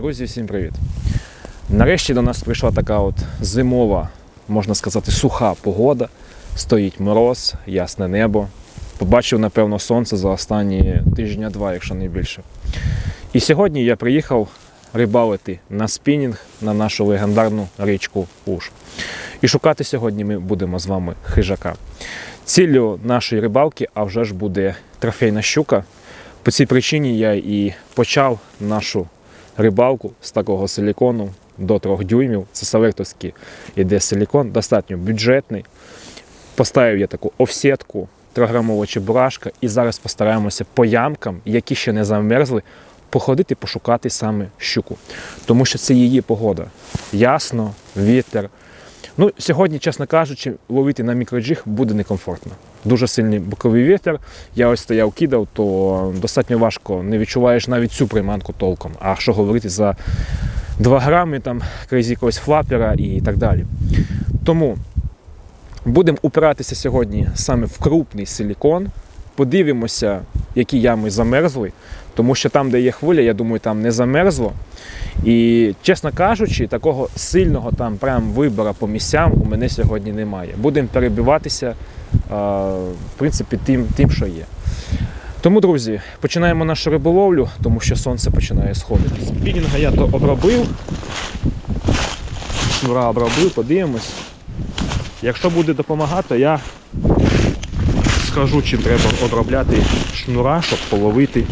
Друзі, всім привіт! Нарешті до нас прийшла така от зимова, можна сказати, суха погода. Стоїть мороз, ясне небо. Побачив, напевно, сонце за останні тижня-два, якщо не більше. І сьогодні я приїхав рибалити на спінінг на нашу легендарну річку Уж. І шукати сьогодні ми будемо з вами хижака. Ціллю нашої рибалки, а вже ж буде трофейна щука. По цій причині я і почав нашу рибалку з такого силікону до 3 дюймів. Це селектовський іде силікон, достатньо бюджетний. Поставив я таку офсетку, 3-грамова чебурашка, і зараз постараємося по ямкам, які ще не замерзли, походити, пошукати саме щуку. Тому що це її погода. Ясно, вітер. Ну, сьогодні, чесно кажучи, ловити на мікроджиг буде некомфортно. Дуже сильний боковий вітер. Я ось стояв, кидав, то достатньо важко не відчуваєш навіть цю приманку толком. А що говорити за 2 грами там крейзі якогось флапера і так далі. Тому будемо упиратися сьогодні саме в крупний силікон. Подивимося, які ями замерзли, тому що там, де є хвиля, я думаю, там не замерзло. І, чесно кажучи, такого сильного там прям вибору по місцям у мене сьогодні немає. Будемо перебиватися, в принципі, тим, тим, що є. Тому, друзі, починаємо нашу риболовлю, тому що сонце починає сходити. Спінінга я то обробив. Шнура обробив, подивимось. Якщо буде допомагати, я скажу, чим треба обробляти шнура, щоб половити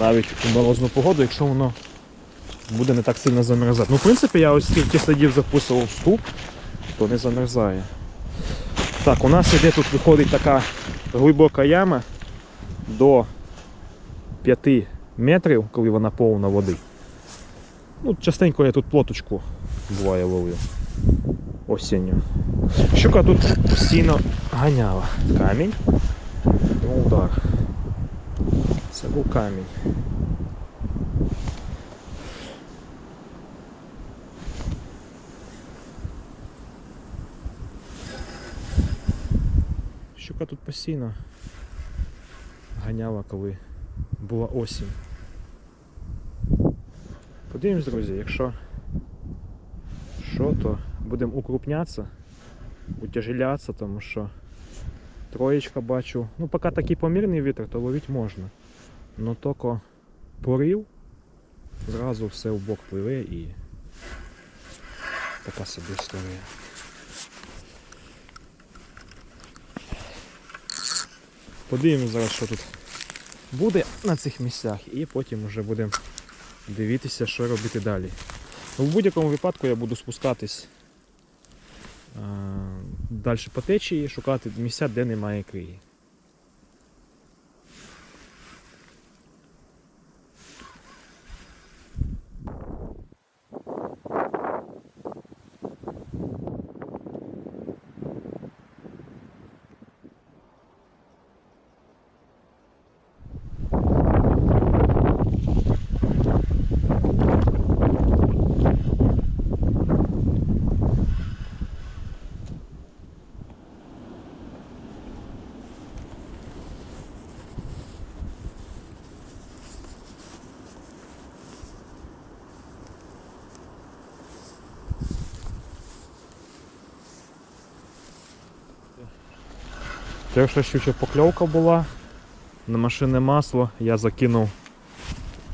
навіть у морозну погоду, якщо воно буде не так сильно замерзати. Ну, в принципі, я ось скільки садів записував вступ, то не замерзає. Так, у нас іде тут виходить така глибока яма до 5 метрів, коли вона повна води. Ну, частенько я тут плоточку буває ловлю осінню. Щука тут постійно ганяла. Камінь. Ну, удар. Це був камінь. Щука тут постійно ганяла, коли була осінь. Подивимось, друзі, якщо що, то будемо укрупнятися, утяжелятися, тому що троєчка бачу. Ну, поки такий помірний вітер, то ловити можна. Но тільки порив, зразу все в бок пливе і така собі історія. Подивимось зараз, що тут буде на цих місцях, і потім вже будемо дивитися, що робити далі. Ну, В будь-якому випадку я буду спускатись далі по течії, шукати місця, де немає криї. Перша щуча покльовка була. На машинне масло я закинув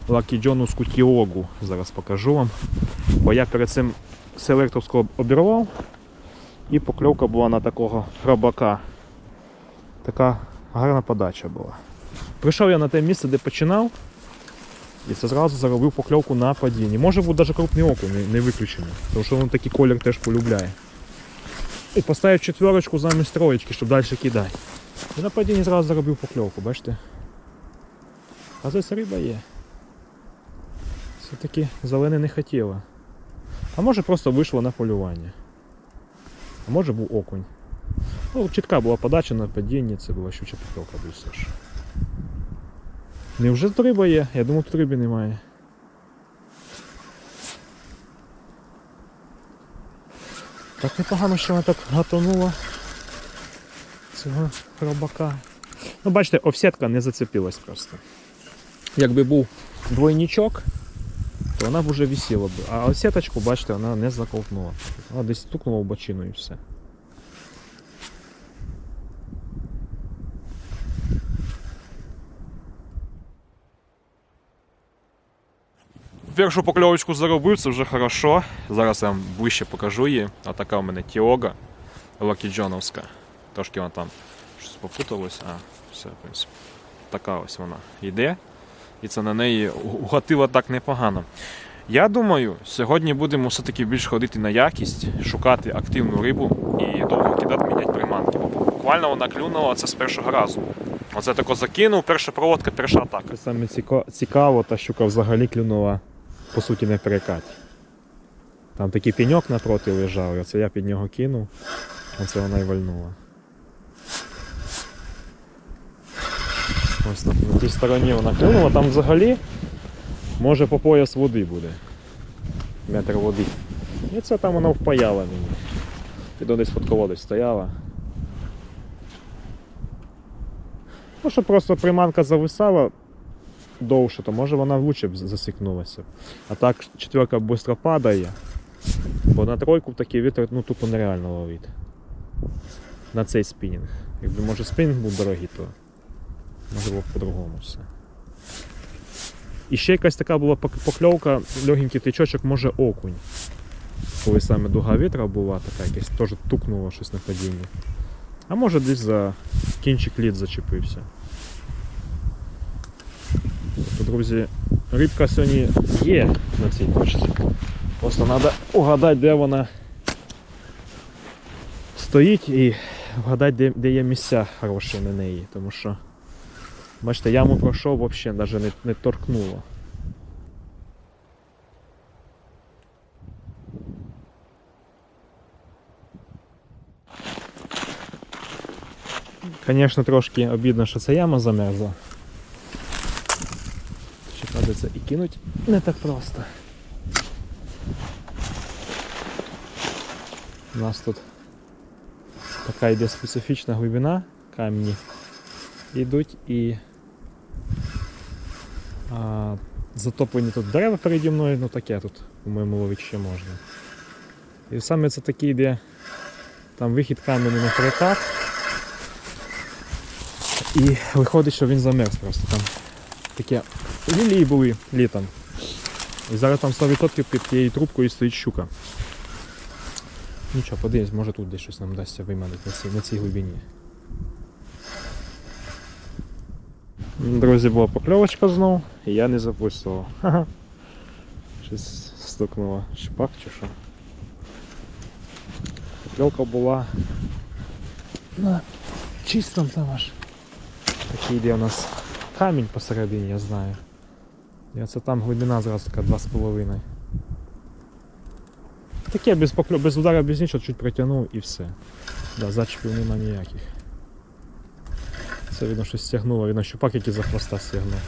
John'овську Кіогу. Зараз покажу вам. Бо я перед цим селектовського обірвав і покльовка була на такого храбака. Така гарна подача була. Прийшов я на те місце, де починав, і це зразу заробив покльовку на падінні. Може бути навіть крупний окунь, не, виключено. Тому що він такий колір теж полюбляє. І поставив четверочку замість троєчки, щоб далі кидати. І на падінні зразу заробив покльовку, бачите? А здесь риба є. Все-таки зелене не хотіла. А може просто вийшло на полювання. А може був окунь. Ну, чітка була подача на падінні, це була щуча покльовка ж. Невже тут риба є? Я думав, тут риби немає. Так непогано, що вона так гатонула цього хробака. Ну, бачите, овсетка не зацепилась просто. Якби був двойничок, то вона б вже висіла б. А ось бачите, вона не заковтнула. Вона десь стукнула в бочину і все. Першу покльовочку заробив, це вже хорошо. Зараз я вам ближче покажу її. А така у мене Тіога Лакіджоновська. Трошки вона там щось попуталось, а все, в принципі. Така ось вона йде. І це на неї угатило так непогано. Я думаю, сьогодні будемо все-таки більш ходити на якість, шукати активну рибу і довго кидати, міняти приманки. Бо буквально вона клюнула це з першого разу. Оце тако закинув, перша проводка, перша атака. Саме цікаво, та щука взагалі клюнула, по суті, не перекаті. Там такий пеньок напроти лежав, і оце я під нього кинув, оце вона й вальнула. Ось на, на тій стороні вона клюнула, там взагалі може по пояс води буде. Метр води. І це там вона впаяла мені. Підо десь під колодець стояла. Ну, щоб просто приманка зависала довше, то може вона лучше б засікнулася. А так четверка швидко падає, бо на тройку такий вітер ну, тупо нереально ловити. На цей спінінг. Якби може спінінг був дорогий, то може б по-другому все. І ще якась така була покльовка, легенький тичочок, може окунь. Коли саме дуга вітра була, така якась теж тукнуло щось на падінні. А може десь за кінчик лід зачепився. Тобто, друзі, рибка сьогодні є на цій точці. Просто треба угадати, де вона стоїть і вгадати, де, де є місця хороші на неї. Тому що, бачите, яму пройшов, взагалі навіть не, не торкнуло. Звісно, трошки обідно, що ця яма замерзла. Придеться і кинуть не так просто. У нас тут така йде специфічна глибина, камні йдуть і а, затоплені тут дерева переді мною, ну таке тут, по-моєму, ловити ще можна. І саме це такий йде там вихід каменю на перекат. І виходить, що він замерз просто там. Таке лілії були літом. І зараз там 100% під тією трубкою стоїть щука. Нічого, подивись, може тут десь щось нам вдасться виманити на цій, на цій глибині. Друзі, була покльовочка знов, і я не запустував. Ха-ха. Щось стукнуло. Шпак чи що. Покльовка була на чистом там аж. Такий йде у нас камінь посередині, я знаю. І оце там глибина зразу така 2,5. Таке без покльо... без удара, без нічого, чуть притягнув і все. Да, зачепів нема ніяких. Це видно, що стягнуло, видно, щупак, який за хвоста стягнув.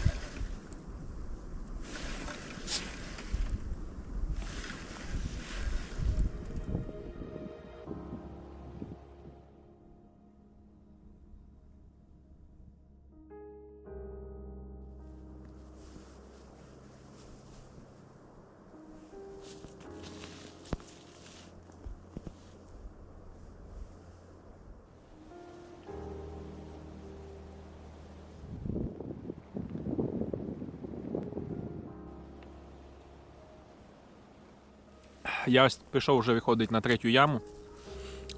Я ось пішов вже виходить на третю яму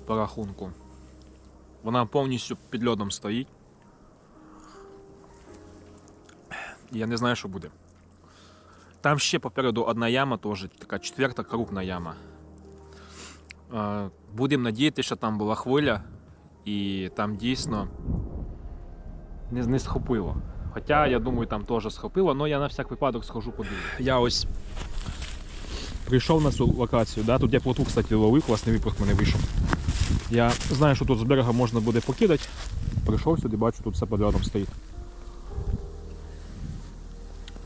по рахунку. Вона повністю під льодом стоїть. Я не знаю, що буде. Там ще попереду одна яма, теж така четверта крупна яма. Будемо надіятися, що там була хвиля і там дійсно не, не схопило. Хоча, я думаю, там теж схопило, але я на всяк випадок схожу подивлюсь. Я ось прийшов на цю локацію, да? тут я плоту, кстати, ловив, класний випуск мене вийшов. Я знаю, що тут з берега можна буде покидати. Прийшов сюди, бачу, тут все під льодом стоїть.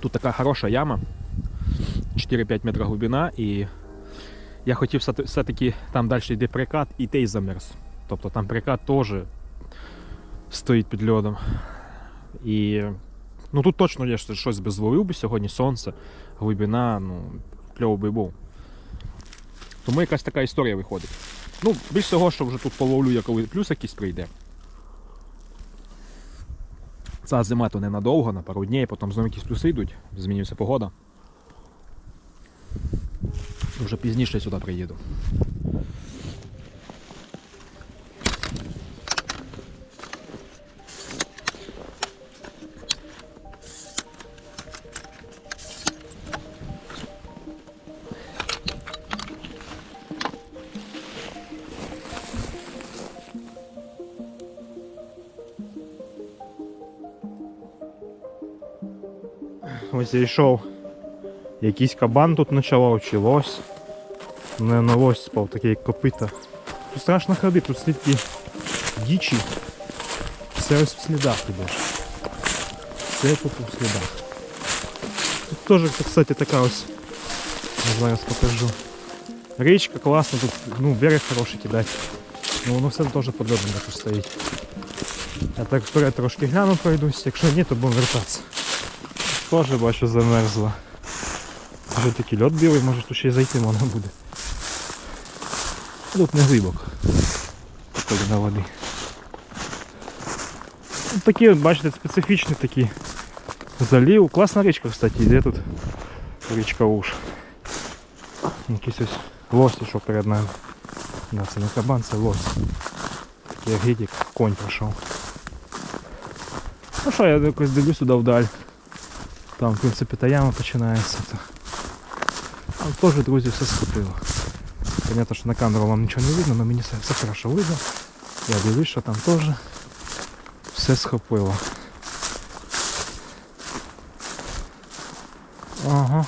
Тут така хороша яма, 4-5 метрів глибина, і я хотів все- все-таки там далі йде прикат і той замерз. Тобто там прикат теж стоїть під льодом. І ну тут точно я щось би зловив би сьогодні сонце. глибина, ну, кльово би був. Тому якась така історія виходить. Ну, більш того, що вже тут половлю, я коли плюс якийсь прийде. Ця зима то ненадовго, на пару днів, потім знову якісь плюси йдуть, змінюється погода. Вже пізніше сюди приїду. Ось зайшов якийсь кабан тут ночував, чи лось. Не на лось спав, таке як копита. Тут страшно ходити, тут слідки дічі. Все ось в слідах ідеш. Все тут у слідах. Тут теж, кстати, така ось. Я зараз покажу. Річка класна, тут ну, берег хороший кидати. Ну воно все теж під льодом тут стоїть. Я так вперед трошки гляну пройдусь, якщо ні, то будемо вертатися. Теж бачу замерзла. Вже такий льод білий, може тут ще й зайти можна буде. Тут не глибоко. на води. От такі, от, бачите, специфічні такі залів. Класна річка, кстати, йде тут річка Уж. Якийсь ось лось пішов перед нами. Да, це не кабан, це лось. Такий гидік, конь пройшов. Ну що, я якось дивлюсь сюди вдаль. Там, в принципі, та яма починається. То... Там теж, друзі, все схопило. Понятно, що на камеру вам нічого не видно, але мені все, все хорошо видно. Я дивлюсь, що там теж все схопило. Ага.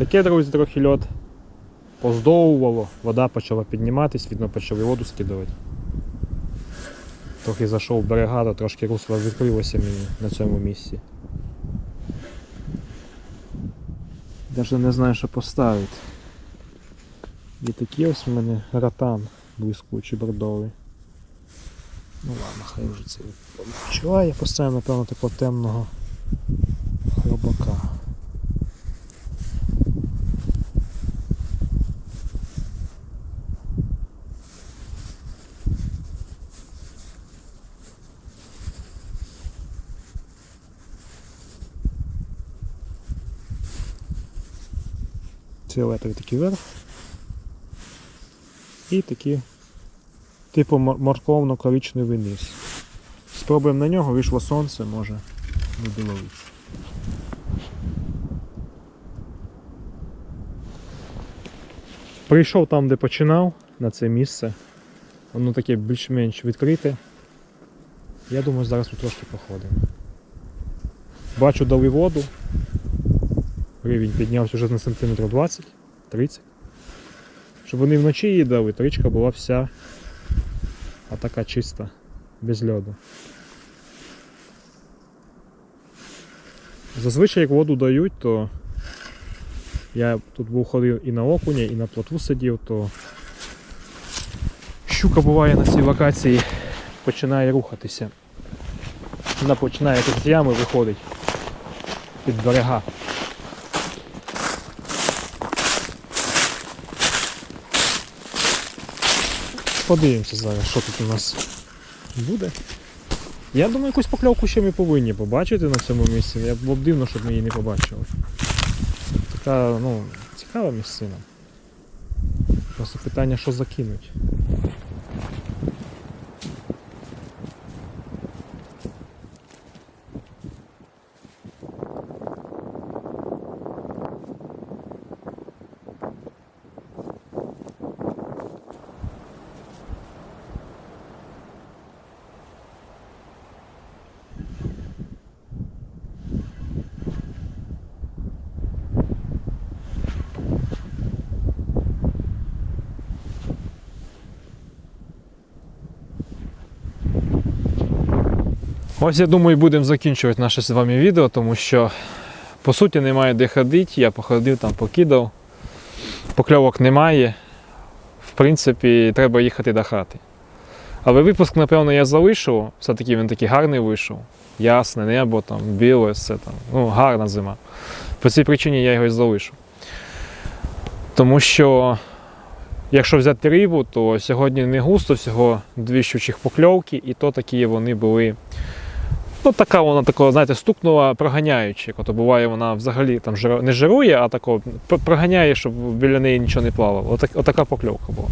Таке, друзі, трохи льод поздовувало, вода почала підніматись, видно, почали воду скидувати. Трохи зайшов в берега, то трошки русло відкрилося мені на цьому місці. Навіть не знаю, що поставити. І такий ось в мене ратан блискучий бордовий. Ну ладно, хай вже це відпочиває. Я поставив, напевно, такого темного хробака. Фіолетовий такий верх. І такий типу морковно-коричневий низ. Спробуємо на нього, вийшло сонце, може буде ловити. Прийшов там, де починав, на це місце. Воно таке більш-менш відкрите. Я думаю, зараз ми трошки походимо. Бачу дали воду, Рівень піднявся вже на сантиметр 20-30. Щоб вони вночі її дали, то річка була вся така чиста, без льоду. Зазвичай як воду дають, то я тут був ходив і на окуня, і на плотву сидів, то щука буває на цій локації, починає рухатися. Вона починає з ями виходить під берега. Подивимося зараз, що тут у нас буде. Я думаю, якусь покльовку ще ми повинні побачити на цьому місці. Я було б дивно, щоб ми її не побачили. Така, ну, цікава місцина. Просто питання, що закинуть. Ось я думаю, будемо закінчувати наше з вами відео, тому що по суті немає де ходити. Я походив там, покидав. Покльовок немає. В принципі, треба їхати до хати. Але випуск, напевно, я залишив. Все-таки він такий гарний вийшов. Ясне небо, там, біле, все там. Ну, гарна зима. По цій причині я його і залишив. Тому що, якщо взяти рибу, то сьогодні не густо, всього дві щучих покльовки, і то такі вони були. Ну, така вона такого, знаєте, стукнула проганяючи. Ото буває, вона взагалі там жиру- не жирує, а тако проганяє, щоб біля неї нічого не плавало. Отак, отака покльовка була.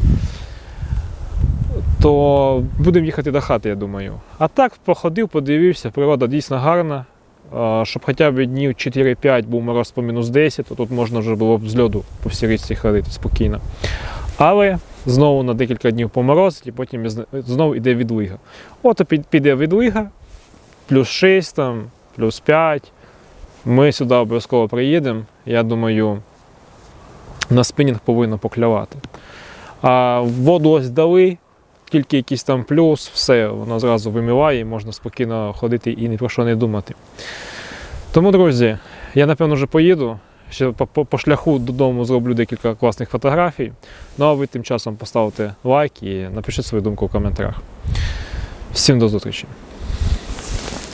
То будемо їхати до хати, я думаю. А так походив, подивився, природа дійсно гарна. Щоб хоча б днів 4-5 був мороз по мінус 10, то тут можна вже було б з льоду по всій річці ходити спокійно. Але знову на декілька днів поморозить, і потім знову йде відлига. От піде відлига, плюс 6, там, плюс 5. Ми сюди обов'язково приїдемо. Я думаю, на спинінг повинно поклявати. А воду ось дали, тільки якийсь там плюс, все, воно зразу вимиває, можна спокійно ходити і ні про що не думати. Тому, друзі, я напевно вже поїду. Ще по, по, по шляху додому зроблю декілька класних фотографій. Ну а ви тим часом поставте лайк і напишіть свою думку в коментарях. Всім до зустрічі!